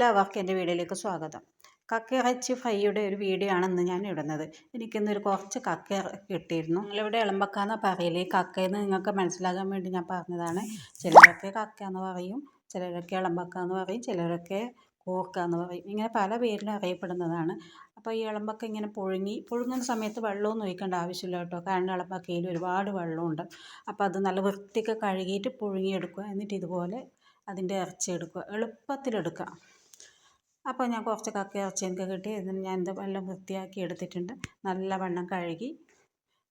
എല്ലാവർക്കും എന്റെ വീഡിയോയിലേക്ക് സ്വാഗതം. കക്കയിറച്ചി ഫ്രൈയുടെ ഒരു വീഡിയോ ആണ് ഇന്ന് ഞാൻ ഇടുന്നത്. എനിക്കിന്നൊരു കുറച്ച് കക്ക കിട്ടിയിരുന്നു. നിങ്ങളിവിടെ ഇളമ്പക്കാന്ന പറയില്ല ഈ കക്കയെന്ന് നിങ്ങൾക്ക് മനസ്സിലാകാൻ വേണ്ടി ഞാൻ പറഞ്ഞതാണ്. ചിലരൊക്കെ കക്ക എന്ന് പറയും ചിലരൊക്കെ ഇളമ്പക്ക എന്ന് പറയും ചിലരൊക്കെ കൂർക്ക എന്ന് പറയും. ഇങ്ങനെ പല പേരിലും അറിയപ്പെടുന്നതാണ്. അപ്പോൾ ഈ എളമ്പക്ക ഇങ്ങനെ പുഴുങ്ങി പുഴുങ്ങുന്ന സമയത്ത് വെള്ളമൊന്നും ഒഴിക്കേണ്ട ആവശ്യമില്ല കേട്ടോ. കാരണം ഇളമ്പക്കയിൽ ഒരുപാട് വെള്ളമുണ്ട്. അപ്പോൾ അത് നല്ല വൃത്തിക്ക് കഴുകിയിട്ട് പുഴുങ്ങിയെടുക്കുക. എന്നിട്ട് ഇതുപോലെ അതിന്റെ ഇറച്ചി എടുക്കുക. എളുപ്പത്തിലെടുക്കാം അപ്പോൾ ഞാൻ കുറച്ച് കക്ക എനിക്ക് കിട്ടി. ഇതിന് ഞാൻ ഇത് എല്ലാം വൃത്തിയാക്കി എടുത്തിട്ടുണ്ട്. നല്ല നല്ലവണ്ണം കഴുകി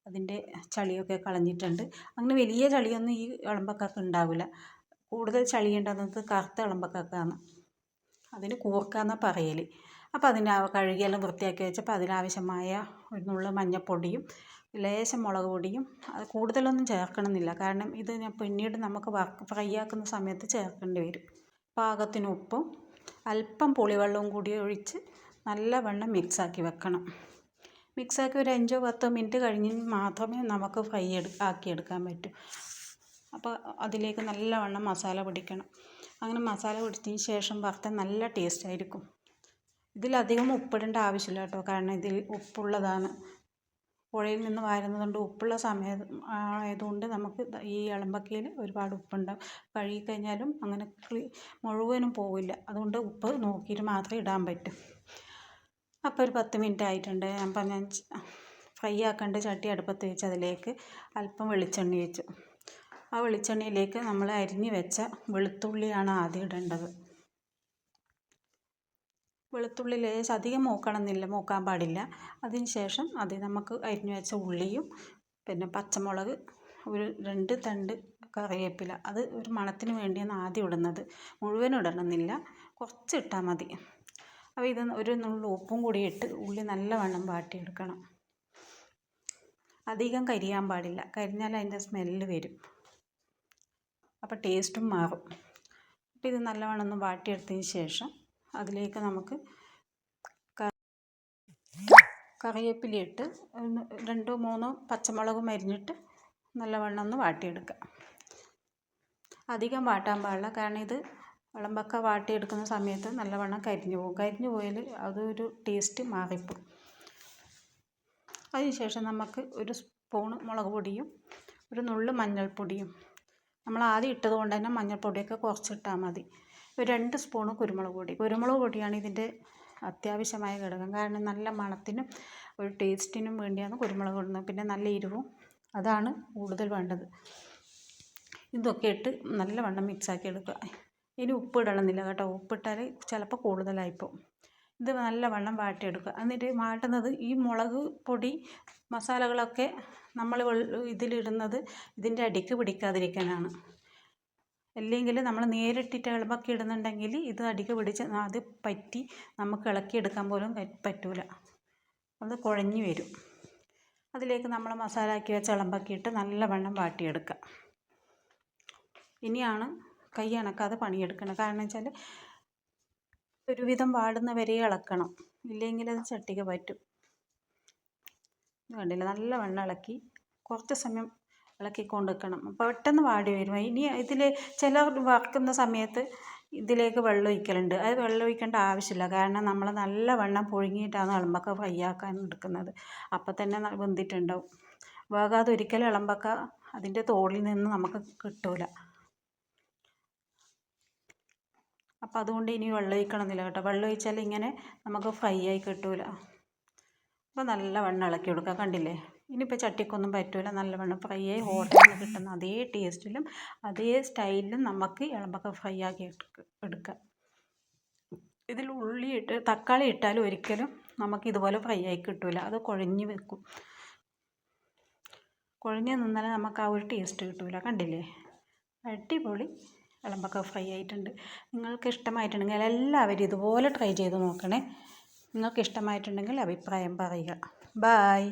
അതിന്റെ ചളിയൊക്കെ കളഞ്ഞിട്ടുണ്ട്. അങ്ങനെ വലിയ ചളിയൊന്നും ഈ ഇളമ്പക്കക്ക് ഉണ്ടാവില്ല. കൂടുതൽ ചളി ഉണ്ടാകുന്നത് കറുത്ത ഇളമ്പക്കക്കാണ്. അതിന് കൂർക്കാന്നാണ് പറയൽ അപ്പോൾ അതിന് കഴുകിയെല്ലാം വൃത്തിയാക്കി വെച്ചപ്പോൾ അതിനാവശ്യമായ ഒരു നുള്ളു മഞ്ഞൾപ്പൊടിയും ലേശം മുളക് പൊടിയും അത് കൂടുതലൊന്നും ചേർക്കണമെന്നില്ല. കാരണം ഇത് ഞാൻ പിന്നീട് നമുക്ക് വർക്ക് ഫ്രൈ ആക്കുന്ന സമയത്ത് ചേർക്കേണ്ടി വരും. പാകത്തിന് ഉപ്പും അല്പം പുളിവെള്ളവും കൂടി ഒഴിച്ച് നല്ലവണ്ണം മിക്സാക്കി വെക്കണം. മിക്സാക്കി ഒരു അഞ്ചോ പത്തോ മിനിറ്റ് കഴിഞ്ഞ് മാത്രമേ നമുക്ക് ഫ്രൈ എടു ആക്കിയെടുക്കാൻ പറ്റൂ. അപ്പോൾ അതിലേക്ക് നല്ലവണ്ണം മസാല പിടിക്കണം. അങ്ങനെ മസാല പിടിച്ചതിന് ശേഷം വറുത്ത നല്ല ടേസ്റ്റ് ആയിരിക്കും ഇതിലധികം ഉപ്പിടേണ്ട ആവശ്യമില്ല കേട്ടോ. കാരണം ഇതിൽ ഉപ്പുള്ളതാണ്. പുഴയിൽ നിന്ന് വാരുന്നതുകൊണ്ട് ഉപ്പുള്ള സമയം ആയതുകൊണ്ട് നമുക്ക് ഈ എളമ്പക്കയിൽ ഒരുപാട് ഉപ്പുണ്ടാവും കഴുകിക്കഴിഞ്ഞാലും അങ്ങനെ മുഴുവനും പോവില്ല. അതുകൊണ്ട് ഉപ്പ് നോക്കിയിട്ട് മാത്രമേ ഇടാൻ പറ്റൂ. അപ്പോൾ ഒരു പത്ത് മിനിറ്റ് ആയിട്ടുണ്ട്. അപ്പം ഞാൻ ഫ്രൈ ആക്കേണ്ട ചട്ടി അടുപ്പത്ത് വെച്ച് അതിലേക്ക് അല്പം വെളിച്ചെണ്ണ വെച്ചു ആ വെളിച്ചെണ്ണയിലേക്ക് നമ്മൾ അരിഞ്ഞ് വെച്ച വെളുത്തുള്ളിയാണ് ആദ്യം ഇടേണ്ടത്. വെളുത്തുള്ളി ലേശം അധികം മൂക്കണമെന്നില്ല മൂക്കാൻ പാടില്ല. അതിന് ശേഷം അത് നമുക്ക് അരിഞ്ഞു വെച്ച ഉള്ളിയും പിന്നെ പച്ചമുളക് ഒരു രണ്ട് തണ്ട് കറിവേപ്പില അത് ഒരു മണത്തിന് വേണ്ടിയാണ് ആദ്യം ഇടുന്നത്. മുഴുവൻ ഇടണമെന്നില്ല കുറച്ച് ഇട്ടാൽ മതി. അപ്പോൾ ഇത് ഒരു നുള്ളു ഉപ്പും കൂടി ഇട്ട് ഉള്ളി നല്ലവണ്ണം വാട്ടിയെടുക്കണം. അധികം കരിയാൻ പാടില്ല കരിഞ്ഞാൽ അതിന്റെ സ്മെല്ല് വരും. അപ്പോൾ ടേസ്റ്റും മാറും. അപ്പോൾ ഇത് നല്ലവണ്ണം ഒന്ന് വാട്ടിയെടുത്തതിന് ശേഷം അതിലേക്ക് നമുക്ക് കറിവേപ്പില ഇട്ട് രണ്ടോ മൂന്നോ പച്ചമുളകും അരിഞ്ഞിട്ട് നല്ലവണ്ണം ഒന്ന് വാട്ടിയെടുക്കുക. അധികം വാട്ടാൻ പാടില്ല. കാരണം ഇത് വിളമ്പൊക്കെ വാട്ടിയെടുക്കുന്ന സമയത്ത് നല്ലവണ്ണം കരിഞ്ഞു പോകും. കരിഞ്ഞു പോയാൽ അതൊരു ടേസ്റ്റ് മാറിപ്പോകും അതിനുശേഷം നമുക്ക് ഒരു സ്പൂൺ മുളക് പൊടിയും ഒരു നുള്ളു മഞ്ഞൾപ്പൊടിയും. നമ്മൾ ആദ്യം ഇട്ടത് കൊണ്ട് തന്നെ മഞ്ഞൾപ്പൊടിയൊക്കെ കുറച്ചിട്ടാൽ മതി. ഒരു രണ്ട് സ്പൂണ് കുരുമുളക് പൊടി. കുരുമുളക് പൊടിയാണ് ഇതിന്റെ അത്യാവശ്യമായ ഘടകം. കാരണം നല്ല മണത്തിനും ഒരു ടേസ്റ്റിനും വേണ്ടിയാണ് കുരുമുളക് ഇടുന്നത്. പിന്നെ നല്ല എരിവും അതാണ് കൂടുതൽ വേണ്ടത്. ഇതൊക്കെ ഇട്ട് നല്ലവണ്ണം മിക്സാക്കി എടുക്കുക. ഇനി ഉപ്പ് ഇടണമെന്നില്ല കേട്ടോ. ഉപ്പിട്ടാൽ ചിലപ്പോൾ കൂടുതലായിപ്പോവും ഇത് നല്ലവണ്ണം വാട്ടിയെടുക്കുക. എന്നിട്ട് വാട്ടുന്നത് ഈ മുളക് പൊടി മസാലകളൊക്കെ നമ്മൾ ഇതിലിടുന്നത് ഇതിന്റെ അടിക്ക് പിടിക്കാതിരിക്കാനാണ്. അല്ലെങ്കിൽ നമ്മൾ നേരിട്ടിട്ട് ഇളമ്പൊക്കെ ഇടുന്നുണ്ടെങ്കിൽ ഇത് അടിക്ക് പിടിച്ച് അത് പറ്റി നമുക്ക് ഇളക്കിയെടുക്കാൻ പോലും പറ്റില്ല അത് കുഴഞ്ഞു വരും. അതിലേക്ക് നമ്മൾ മസാല ആക്കി വെച്ച ഇട്ട് വെള്ളം വാട്ടിയെടുക്കുക. ഇനിയാണ് കൈ അണക്കാതെ പണിയെടുക്കണം കാരണം വെച്ചാൽ ഒരുവിധം വാടുന്ന വരെ ഇളക്കണം. ഇല്ലെങ്കിൽ അത് ചട്ടിക്ക് പറ്റും. കണ്ടില്ല? നല്ല വെള്ളം ഇളക്കി കുറച്ച് സമയം ഇളക്കിക്കൊണ്ട് അപ്പോൾ പെട്ടെന്ന് വാടി വരും. ഇനി ഇതിൽ ചില വറുക്കുന്ന സമയത്ത് ഇതിലേക്ക് വെള്ളം ഒഴിക്കലുണ്ട്. അത് വെള്ളം ഒഴിക്കേണ്ട ആവശ്യമില്ല. കാരണം നമ്മൾ നല്ലവണ്ണം പുഴുങ്ങിയിട്ടാണ് ഇളമ്പക്ക ഫ്രൈ ആക്കാൻ എടുക്കുന്നത്. അപ്പം തന്നെ വെന്തിട്ടുണ്ടാവും. വേകാതെ ഒരിക്കലും ഇളമ്പക്ക അതിന്റെ തോളിൽ നിന്ന് നമുക്ക് കിട്ടില്ല അപ്പം അതുകൊണ്ട് ഇനി വെള്ളം ഒഴിക്കണമെന്നില്ല കേട്ടോ. വെള്ളം ഒഴിച്ചാൽ ഇങ്ങനെ നമുക്ക് ഫ്രൈ ആയി കിട്ടില്ല അപ്പോൾ നല്ലവണ്ണം ഇളക്കി കൊടുക്കുക കണ്ടില്ലേ? ഇനിയിപ്പോൾ ചട്ടിക്കൊന്നും പറ്റില്ല നല്ലവണ്ണം ഫ്രൈ ആയി ഹോട്ടലിൽ നിന്ന് കിട്ടുന്ന അതേ ടേസ്റ്റിലും അതേ സ്റ്റൈലിലും നമുക്ക് ഇളമ്പക്ക ഫ്രൈ ആക്കി എടുക്കാം. ഇതിൽ ഉള്ളി ഇട്ട് തക്കാളി ഇട്ടാലും ഒരിക്കലും നമുക്ക് ഇതുപോലെ ഫ്രൈ ആയി കിട്ടില്ല അത് കുഴഞ്ഞ് വെക്കും. കുഴഞ്ഞ് നിന്നാലേ നമുക്ക് ആ ഒരു ടേസ്റ്റ് കിട്ടില്ല കണ്ടില്ലേ? അടിപൊളി ഇളമ്പക്ക ഫ്രൈ ആയിട്ടുണ്ട്. നിങ്ങൾക്ക് ഇഷ്ടമായിട്ടുണ്ടെങ്കിൽ എല്ലാവരും ഇതുപോലെ ട്രൈ ചെയ്ത് നോക്കണേ. നിങ്ങൾക്ക് ഇഷ്ടമായിട്ടുണ്ടെങ്കിൽ അഭിപ്രായം പറയുക. ബായ്